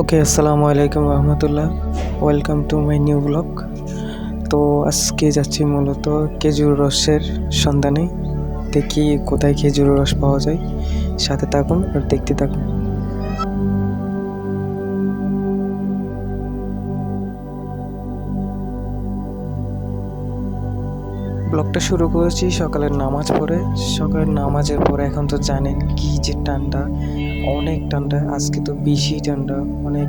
ওকে আসসালামু আলাইকুম রহমতুল্লাহ। Welcome to my new blog তো আজকে যাচ্ছি মূলত খেজুর রসের সন্ধানে। দেখি কোথায় খেজুর রস পাওয়া যায়। সাথে থাকুন আর দেখতে থাকুন। ব্লগটা শুরু করেছি সকালের নামাজ পড়ে। সকালের নামাজের পরে এখন তো জানেন কি যে ঠান্ডা, অনেক ঠান্ডা, আজকে তো বেশি ঠান্ডা, অনেক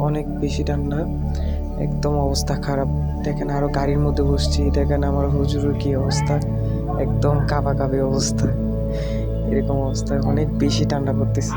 অনেক বেশি ঠান্ডা। একদম অবস্থা খারাপ। দেখেন আরও গাড়ির মধ্যে বসছি, দেখেন আমার হুজুরের কি অবস্থা। একদম কাঁপা কাঁপি অবস্থা। এরকম অবস্থা অনেক বেশি ঠান্ডা পড়তেছে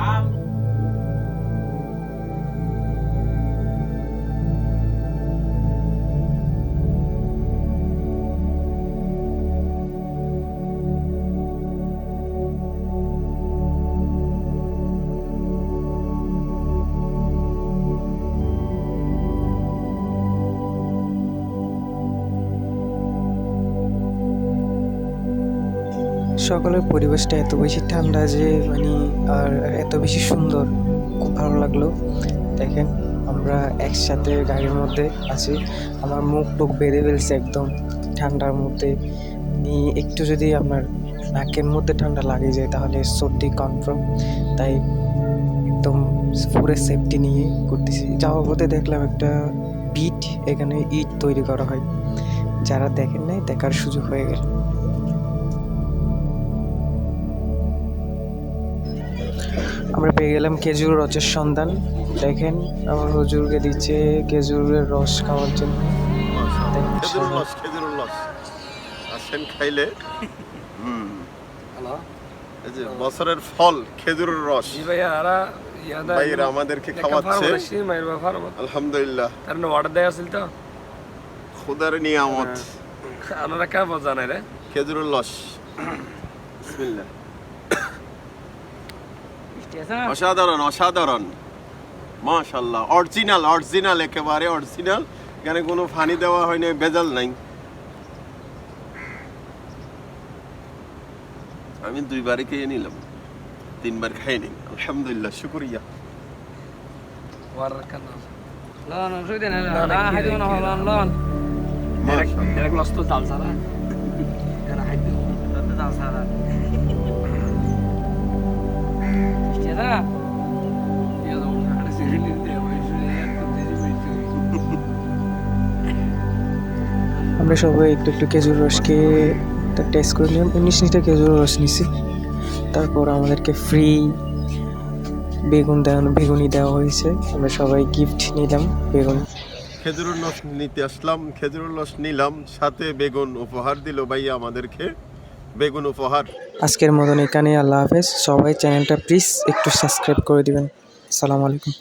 সকালের পরিবেশটা এত বেশি ঠান্ডা যে মানে আর এত বেশি সুন্দর। খুব ভালো লাগল। দেখেন, আমরা একসাথে গাড়ির মধ্যে আছি। আমার মুখ টুক বেঁধে ফেলছে একদম ঠান্ডার মধ্যে। মানে একটু যদি আপনার নাকের মধ্যে ঠান্ডা লাগে যায়, তাহলে সর্দি কনফার্ম তাই একদম পুরো সেফটি নিয়ে করতেছি যাওয়ার পথে দেখলাম একটা বিট এখানে ইট তৈরি করা হয়। যারা দেখেন নাই, দেখার সুযোগ হয়ে গেল। আমরা পেয়ে গেলাম খেজুর রসের সন্ধান। দেখেন আমার হুজুরকে দিচ্ছে খেজুরের রস খাওয়ার জন্য। দেখেন রস আসেন খাইলে। হুম। বছরের ফল খেজুরের রস। জি ভাইয়া আরা ইয়াদা ভাইয়েরা আমাদেরকে খাওয়াচ্ছে। আলহামদুলিল্লাহ। তার অর্ডার দেওয়া আছিল তো। খুদার নিয়ামত। আপনারা কে বোঝা নাই রে? খেজুরের রস। বিসমিল্লাহ। অসাধারণ অসাধারণ। মাশাল্লাহ অরিজিনাল অরিজিনাল একেবারে অরিজিনাল এখানে কোনো ফানি দেওয়া হয়নি বেজাল নাই। আমি দুইবারই খেয়ে নিলাম তিনবার খাইনি আলহামদুলিল্লাহ শুক্রিয়া। লন না না না লন লন। মাশাআল্লাহ। সারা। এরা সারা। আমরা সবাই একটু একটু খেজুর রস খেয়ে টেস্ট করে নিলাম। উনিশ লিটার খেজুর রস নিছি। তারপর আমাদেরকে ফ্রি বেগুন দেওয়া বেগুনি দেওয়া হয়েছে। আমরা সবাই গিফট নিলাম বেগুন। খেজুরের রস নিতে আসলাম খেজুরের রস নিলাম সাথে বেগুন উপহার দিল ভাইয়া আমাদেরকে। বেগুন উপহার। আজকের মতন এখানে আল্লাহ হাফেজ। সবাই চ্যানেলটা প্লিজ একটু সাবস্ক্রাইব করে দিবেন। আসসালামু আলাইকুম।